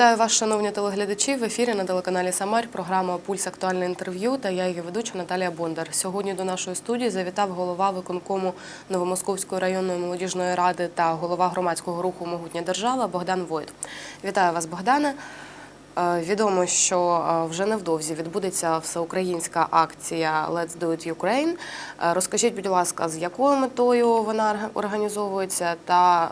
Вітаю вас, шановні телеглядачі. В ефірі на телеканалі Самар програма Пульс актуальне інтерв'ю та я її ведуча Наталія Бондар. Сьогодні до нашої студії завітав голова виконкому Новомосковської районної молодіжної ради та голова громадського руху Могутня держава Богдан Войт. Вітаю вас, Богдане. Е, Відомо, що е, вже невдовзі відбудеться всеукраїнська акція Let's Do It Ukraine. Е, Розкажіть, будь ласка, з якою метою вона організовується та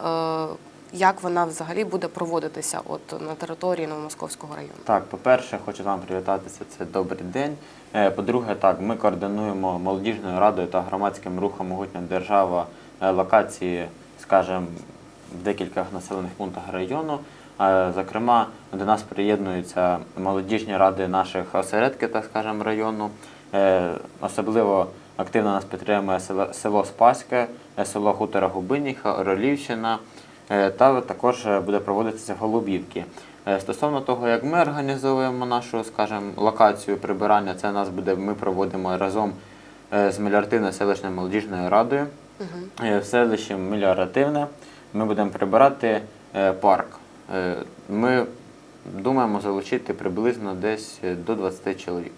як вона взагалі буде проводитися от на території Новомосковського району? Так, по-перше, хочу з вами привітатися. Це добрий день. Е, По-друге, так, ми координуємо молодіжною радою та громадським рухом Могутня держава е, локації, скажімо, в декількох населених пунктах району. Е, Зокрема, до нас приєднуються молодіжні ради наших осередків, так скажемо, району. Особливо активно нас підтримує село, Спаське, село Хутора Губиніха, Оролівщина. Е, Та також е, буде проводитися в Голубівці. Е, Стосовно того, як ми організовуємо нашу, скажімо, локацію прибирання, це нас буде, ми проводимо разом з Меліоративною селищною молодіжною радою. Е, В селищі Меліоративне ми будемо прибирати парк. Ми думаємо залучити приблизно десь до 20 чоловік.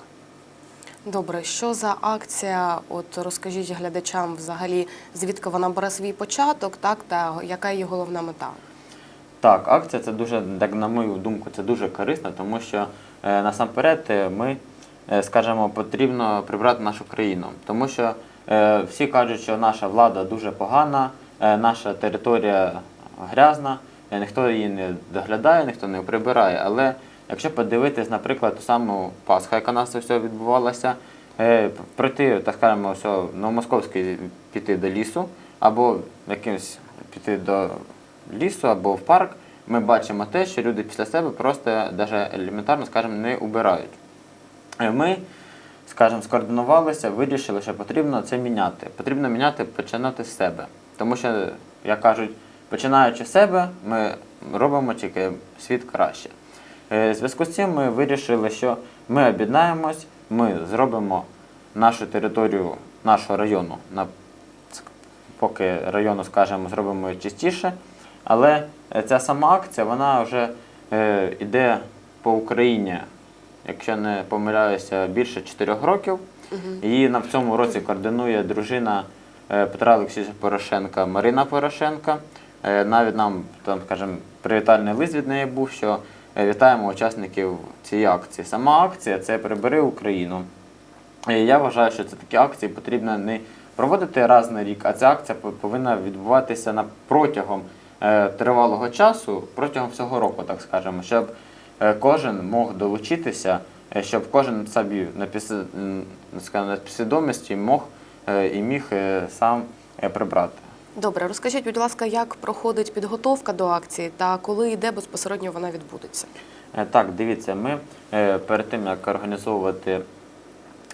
Добре, що за акція? От розкажіть глядачам взагалі, звідки вона бере свій початок, так та яка її головна мета? Так, акція це дуже, так на мою думку, це дуже корисно, тому що е, насамперед е, ми, е, скажімо, потрібно прибрати нашу країну. Тому що е, всі кажуть, що наша влада дуже погана, е, наша територія грязна, е, ніхто її не доглядає, ніхто не прибирає. Але якщо подивитись, наприклад, ту саму Пасху, яка у нас все відбувалася, е, пройти, так скажемо, все, Новомосковський піти до лісу або якимось піти до лісу або в парк, ми бачимо те, що люди після себе просто навіть елементарно, скажімо, не убирають. Е, Ми, скажімо, скоординувалися, вирішили, що потрібно це міняти. Потрібно міняти, починати з себе. Тому що, як кажуть, починаючи з себе, ми робимо тільки світ краще. Е, В зв'язку з цим ми вирішили, що ми об'єднаємось, ми зробимо нашу територію нашого району на поки району, скажімо, зробимо чистіше. Але ця сама акція, вона вже е, йде по Україні, якщо не помиляюся, більше 4 років. Її на в цьому році координує дружина е, Петра Олексійовича Порошенка Марина Порошенка. Е, навіть нам там, скажімо, привітальний лист від неї був, що вітаємо учасників цієї акції. Сама акція це Прибери Україну. І я вважаю, що це такі акції потрібно не проводити раз на рік, а ця акція повинна відбуватися на протягом е, тривалого часу, протягом всього року, так скажемо, щоб е, кожен мог долучитися, е, щоб кожен собі на підсвідомості мог е, і міг е, сам е, прибрати. Добре, розкажіть, будь ласка, як проходить підготовка до акції та коли і де безпосередньо вона відбудеться? Е, Так, дивіться, ми е, перед тим як організовувати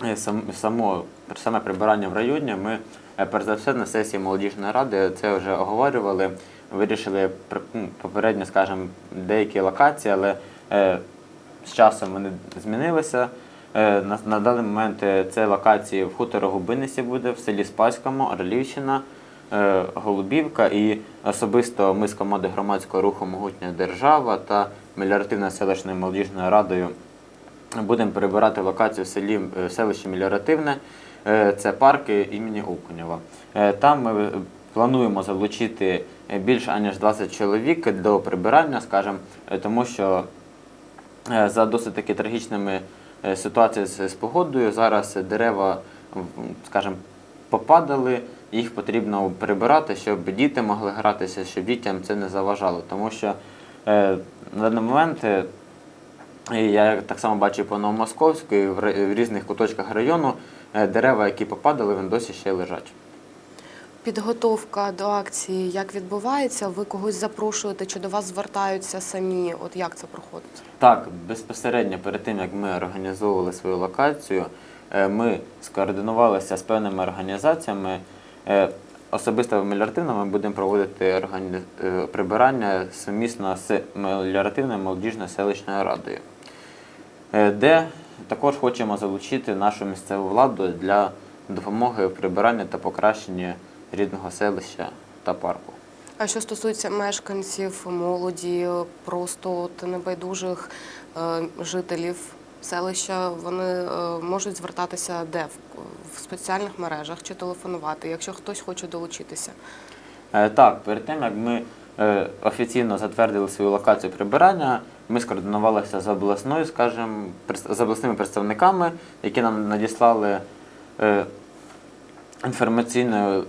е, само, саме прибирання в районі, ми перш за все на сесії молодіжної ради це вже оговорювали. Вирішили ну, попередньо, скажімо, деякі локації, але з часом вони змінилися. На, даний момент це локації в Хуторо-Губинисі буде, в селі Спаському, Орлівщина, Голубівка і особисто ми з команди громадського руху Могутня держава та Меліоративною селищною молодіжною радою будемо перебирати локацію в селі е, селище Меліоративне. Е, Це парки імені Окунєва. Е, Там ми е, плануємо залучити е, більше аніж 20 чоловік до прибирання, скажімо, е, тому що Е, за досить таки трагічними е, ситуаціями з погодою. Зараз дерева, скажімо, попадали, їх потрібно прибирати, щоб діти могли гратися, щоб дітям це не заважало. Тому що е, на даний момент е, я так само бачу по Новомосковську, і в, в різних куточках району е, дерева, які попадали, вони досі ще лежать. Підготовка до акції як відбувається? Ви когось запрошуєте чи до вас звертаються самі? От як це проходить? Так, безпосередньо перед тим, як ми організовували свою локацію, е, ми скоординувалися з певними організаціями. Е, Особисто в Меліоративно ми будемо проводити органі... е, прибирання сумісно з Меліоративною молодіжною селищною радою, е, де також хочемо залучити нашу місцеву владу для допомоги в прибиранні та покращенні рідного селища та парку. А що стосується мешканців, молоді, просто небайдужих жителів селища, вони е, можуть звертатися де в, спеціальних мережах чи телефонувати, якщо хтось хоче долучитися. Е, Так, перед тим як ми е, офіційно затвердили свою локацію прибирання, ми скоординувалися з обласною, скажімо, з обласними представниками, які нам надіслали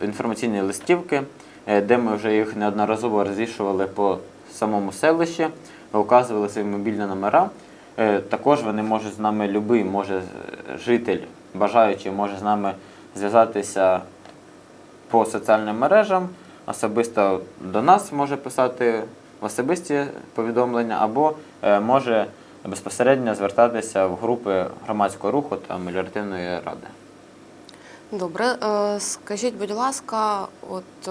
інформаційні листівки, де ми вже їх неодноразово розвішували по самому селищі, указували свої мобільні номера. Е, Також вони можуть з нами, любий може е, житель, бажаючий, може з нами зв'язатися по соціальним мережам, особисто до нас може писати в особисті повідомлення, або е, може безпосередньо звертатися в групи громадського руху та меліоративної ради. Добре, скажіть, будь ласка, от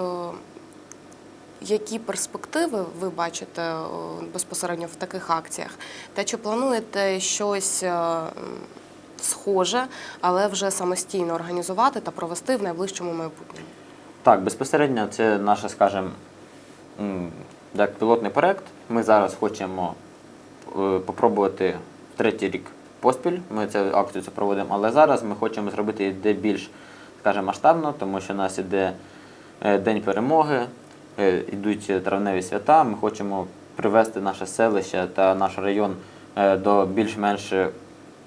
які перспективи ви бачите е, безпосередньо в таких акціях? Та чи плануєте щось е, схоже, але вже самостійно організувати та провести в найближчому майбутньому? Так, безпосередньо це наш, скажімо, як пілотний проект. Ми зараз хочемо е, попробувати третій рік поспіль. Ми цю акцію це проводимо, але зараз ми хочемо зробити де більш, скажімо, масштабно, тому що у нас іде День перемоги, йдуть травневі свята. Ми хочемо привести наше селище та наш район е, до більш-менш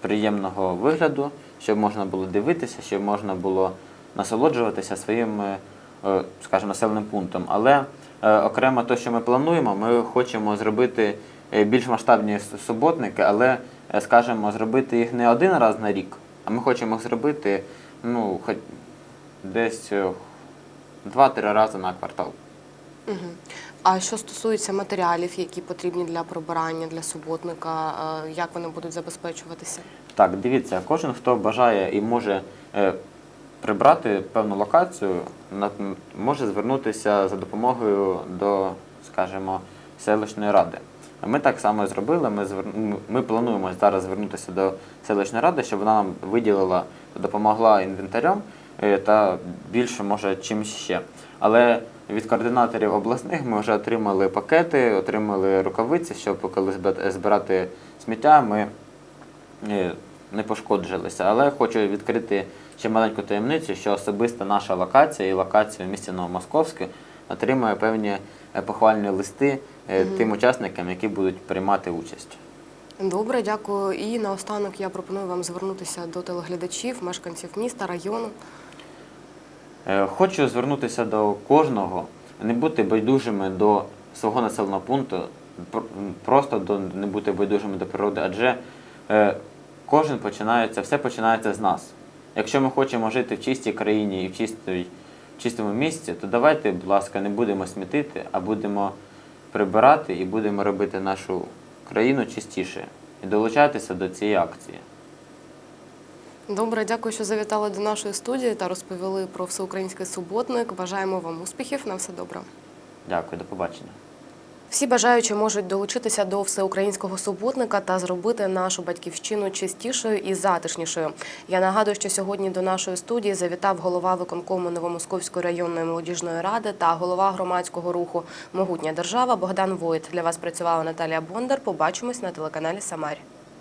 приємного вигляду, щоб можна було дивитися, щоб можна було насолоджуватися своїм, е, е, скажімо, населеним пунктом. Але е, окремо те, що ми плануємо, ми хочемо зробити е, більш масштабні суботники, але, е, скажімо, зробити їх не один раз на рік, а ми хочемо зробити ну, хоч десь е, два-три рази на квартал. А що стосується матеріалів, які потрібні для прибирання, для суботника, е, як вони будуть забезпечуватися? Так, дивіться, кожен, хто бажає і може е, прибрати певну локацію, може звернутися за допомогою до, скажімо, селищної ради. Ми так само зробили. Ми, звер... ми плануємо зараз звернутися до селищної ради, щоб вона нам виділила, допомогла інвентарем е, та більше може чим ще. Але від координаторів обласних ми вже отримали пакети, отримали рукавиці, щоб коли збирати сміття, ми е, не пошкоджувалися. Але хочу відкрити ще маленьку таємницю, що особисто наша локація і локація в місті Новомосковське отримує певні похвальні листи е, тим учасникам, які будуть приймати участь. Добре, дякую. І наостанок я пропоную вам звернутися до телеглядачів, мешканців міста, району. Е, Хочу звернутися до кожного, не бути байдужими до свого населеного пункту, пр- просто до, не бути байдужими до природи, адже е, кожен починається, все починається з нас. Якщо ми хочемо жити в чистій країні і в, чистій, в чистому місці, то давайте, будь ласка, не будемо смітити, а будемо прибирати і будемо робити нашу країну чистіше і долучатися до цієї акції. Добре, дякую, що завітали до нашої студії та розповіли про всеукраїнський суботник. Бажаємо вам успіхів. На все добре. Дякую, до побачення. Всі бажаючі можуть долучитися до всеукраїнського суботника та зробити нашу батьківщину чистішою і затишнішою. Я нагадую, що сьогодні до нашої студії завітав голова виконкому Новомосковської районної молодіжної ради та голова громадського руху Могутня держава Богдан Войт. Для вас працювала Наталія Бондар. Побачимось на телеканалі Самарі.